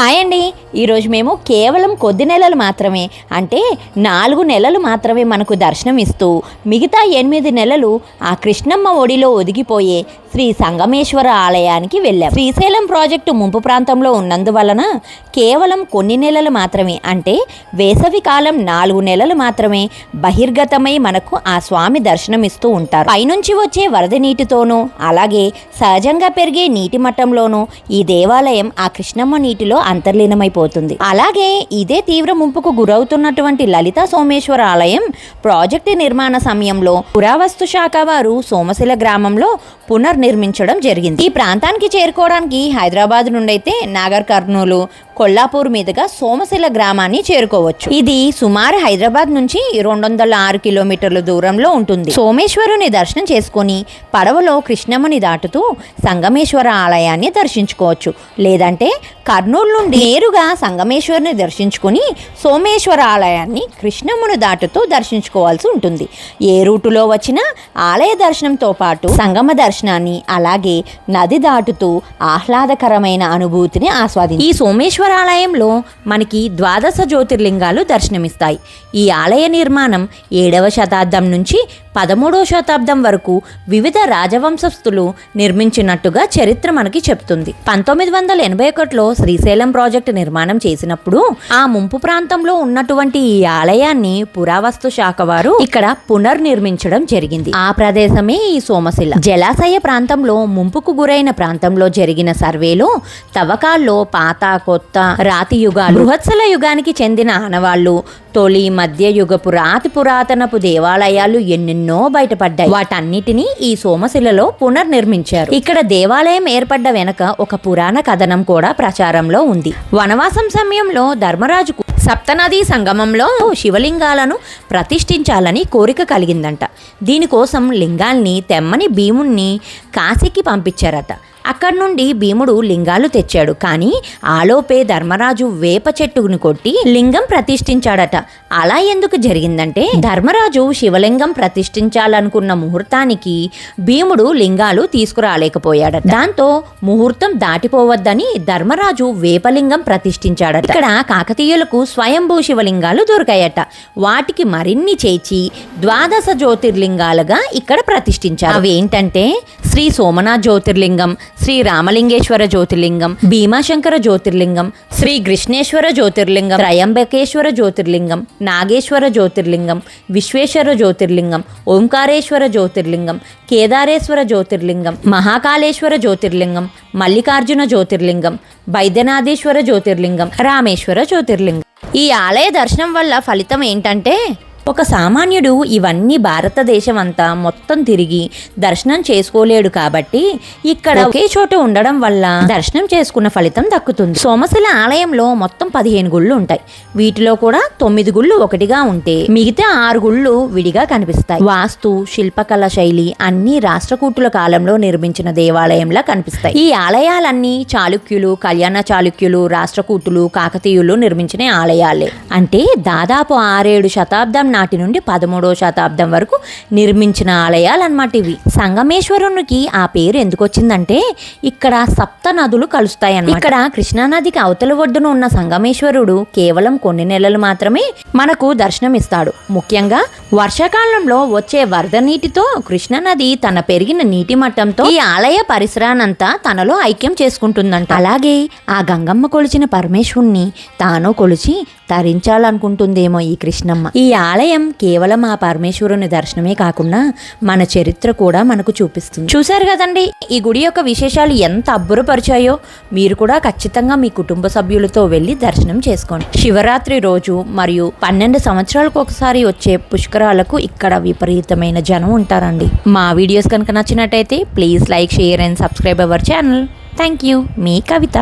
Hi అండి. ఈరోజు మేము కేవలం కొద్ది నెలలు మాత్రమే అంటే నాలుగు నెలలు మాత్రమే మనకు దర్శనం ఇస్తూ మిగతా ఎనిమిది నెలలు ఆ కృష్ణమ్మ ఒడిలో ఒదిగిపోయే శ్రీ సంగమేశ్వర ఆలయానికి వెళ్ళాం. శ్రీశైలం ప్రాజెక్టు ముంపు ప్రాంతంలో ఉన్నందువలన కేవలం కొన్ని నెలలు మాత్రమే అంటే వేసవి కాలం నాలుగు నెలలు మాత్రమే బహిర్గతమై మనకు ఆ స్వామి దర్శనం ఇస్తూ ఉంటారు. పైనుంచి వచ్చే వరద నీటితోనూ అలాగే సహజంగా పెరిగే నీటి మట్టంలోనూ ఈ దేవాలయం ఆ కృష్ణమ్మ నీటిలో అంతర్లీనమైపోతుంది. అలాగే ఇదే తీవ్ర ముంపుకు గురవుతున్నటువంటి లలిత సోమేశ్వర ఆలయం ప్రాజెక్టు నిర్మాణ సమయంలో పురావస్తు శాఖ వారు సోమశిల గ్రామంలో పునర్నిర్మించడం జరిగింది. ఈ ప్రాంతానికి చేరుకోవడానికి హైదరాబాద్ నుండి అయితే నాగర్ కర్నూలు కొల్లాపూర్ మీదుగా సోమశిల గ్రామాన్ని చేరుకోవచ్చు. ఇది సుమారు హైదరాబాద్ నుంచి రెండు వందల ఆరు కిలోమీటర్ల దూరంలో ఉంటుంది. సోమేశ్వరుని దర్శనం చేసుకొని పడవలో కృష్ణమ్మని దాటుతూ సంగమేశ్వర ఆలయాన్ని దర్శించుకోవచ్చు. లేదంటే కర్నూలు నుండి నేరుగా సంగమేశ్వరుని దర్శించుకుని సోమేశ్వర ఆలయాన్ని కృష్ణమును దాటుతూ దర్శించుకోవాల్సి ఉంటుంది. ఏ రూటులో వచ్చినా ఆలయ దర్శనంతో పాటు సంగమ దర్శనాన్ని అలాగే నది దాటుతూ ఆహ్లాదకరమైన అనుభూతిని ఆస్వాది ఈ సోమేశ్వర ఆలయంలో మనకి ద్వాదశ జ్యోతిర్లింగాలు దర్శనమిస్తాయి. ఈ ఆలయ నిర్మాణం ఏడవ శతాబ్దం నుంచి పదమూడవ శతాబ్దం వరకు వివిధ రాజవంశస్థులు నిర్మించినట్టుగా చరిత్ర మనకి చెప్తుంది. పంతొమ్మిది వందల ఎనభై ఒకటిలో శ్రీశైలం ప్రాజెక్టు నిర్మాణం చేసినప్పుడు ఆ ముంపు ప్రాంతంలో ఉన్నటువంటి ఈ ఆలయాన్ని పురావస్తు శాఖ వారు ఇక్కడ పునర్నిర్మించడం జరిగింది. ఆ ప్రదేశమే ఈ సోమశిల. జలాశయ ప్రాంతంలో ముంపుకు గురైన ప్రాంతంలో జరిగిన సర్వేలో తవ్వకాల్లో పాత కొత్త రాతి యుగాలు బృహత్సల యుగానికి చెందిన ఆనవాళ్ళు తొలి మధ్యయుగపు రాతి పురాతనపు దేవాలయాలు ఎన్నో బయటపడ్డాయి. వాటన్నిటినీ ఈ సోమశిలలో పునర్నిర్మించారు. ఇక్కడ దేవాలయం ఏర్పడ్డ వెనక ఒక పురాణ కథనం కూడా ప్రచారంలో ఉంది. వనవాసం సమయంలో ధర్మరాజుకు సప్తనదీ సంగమంలో శివలింగాలను ప్రతిష్ఠించాలని కోరిక కలిగిందంట. దీనికోసం లింగాల్ని తెమ్మని భీముణ్ణి కాశీకి పంపించారట. అక్కడి నుండి భీముడు లింగాలు తెచ్చాడు. కానీ ఆలోపే ధర్మరాజు వేప చెట్టుని కొట్టి లింగం ప్రతిష్ఠించాడట. అలా ఎందుకు జరిగిందంటే ధర్మరాజు శివలింగం ప్రతిష్ఠించాలనుకున్న ముహూర్తానికి భీముడు లింగాలు తీసుకురాలేకపోయాడట. దాంతో ముహూర్తం దాటిపోవద్దని ధర్మరాజు వేపలింగం ప్రతిష్ఠించాడట. ఇక్కడ కాకతీయులకు స్వయంభూ శివలింగాలు దొరికాయట. వాటికి మరిన్ని చేర్చి ద్వాదశ జ్యోతిర్లింగాలుగా ఇక్కడ ప్రతిష్ఠించారు. అవి ఏంటంటే శ్రీ సోమనాథ్ జ్యోతిర్లింగం శ్రీ రామలింగేశ్వర జ్యోతిర్లింగం భీమాశంకర జ్యోతిర్లింగం శ్రీ కృష్ణేశ్వర జ్యోతిర్లింగం త్రయంబకేశ్వర జ్యోతిర్లింగం నాగేశ్వర జ్యోతిర్లింగం విశ్వేశ్వర జ్యోతిర్లింగం ఓంకారేశ్వర జ్యోతిర్లింగం కేదారేశ్వర జ్యోతిర్లింగం మహాకాళేశ్వర జ్యోతిర్లింగం మల్లికార్జున జ్యోతిర్లింగం వైద్యనాథేశ్వర జ్యోతిర్లింగం రామేశ్వర జ్యోతిర్లింగం. ఈ ఆలయ దర్శనం వల్ల ఫలితం ఏంటంటే ఒక సామాన్యుడు ఇవన్నీ భారతదేశం అంతా మొత్తం తిరిగి దర్శనం చేసుకోలేడు కాబట్టి ఇక్కడ ఒకే చోట ఉండడం వల్ల దర్శనం చేసుకున్న ఫలితం దక్కుతుంది. సోమశిల ఆలయంలో మొత్తం పదిహేను గుళ్ళు ఉంటాయి. వీటిలో కూడా తొమ్మిది గుళ్ళు ఒకటిగా ఉంటే మిగతా ఆరు గుళ్ళు విడిగా కనిపిస్తాయి. వాస్తు శిల్పకళ శైలి అన్ని రాష్ట్రకూటుల కాలంలో నిర్మించిన దేవాలయంలా కనిపిస్తాయి. ఈ ఆలయాలన్నీ చాళుక్యులు కళ్యాణ చాళుక్యులు రాష్ట్రకూటులు కాకతీయులు నిర్మించిన ఆలయాలే. అంటే దాదాపు ఆరేడు శతాబ్దం నాటి నుండి పదమూడవ శతాబ్దం వరకు నిర్మించిన ఆలయాలు అన్నమాట ఇవి. సంగమేశ్వరునికి ఆ పేరు ఎందుకు వచ్చిందంటే ఇక్కడ సప్త నదులు కలుస్తాయి ఇక్కడ కృష్ణానదికి అవతల ఒడ్డున ఉన్న సంగమేశ్వరుడు కేవలం కొన్ని నెలలు మాత్రమే మనకు దర్శనమిస్తాడు. ముఖ్యంగా వర్షాకాలంలో వచ్చే వరద నీటితో కృష్ణానది తన పెరిగిన నీటి మట్టంతో ఈ ఆలయ పరిసరానంతా తనలో ఐక్యం చేసుకుంటుందంట. అలాగే ఆ గంగమ్మ కొలిచిన పరమేశ్వరుణ్ణి తాను కొలిచి తరించాలనుకుంటుందేమో ఈ కృష్ణమ్మ. ఈ ఆలయం కేవలం ఆ పరమేశ్వరుని దర్శనమే కాకుండా మన చరిత్ర కూడా మనకు చూపిస్తుంది. చూశారు కదండి ఈ గుడి యొక్క విశేషాలు ఎంత అబ్బురపరిచాయో. మీరు కూడా ఖచ్చితంగా మీ కుటుంబ సభ్యులతో వెళ్ళి దర్శనం చేసుకోండి. శివరాత్రి రోజు మరియు పన్నెండు సంవత్సరాలకు ఒకసారి వచ్చే పుష్కరాలకు ఇక్కడ విపరీతమైన జనం ఉంటారండి. మా వీడియోస్ కనుక నచ్చినట్టయితే please like share and subscribe our channel. Thank you. Me Kavitha.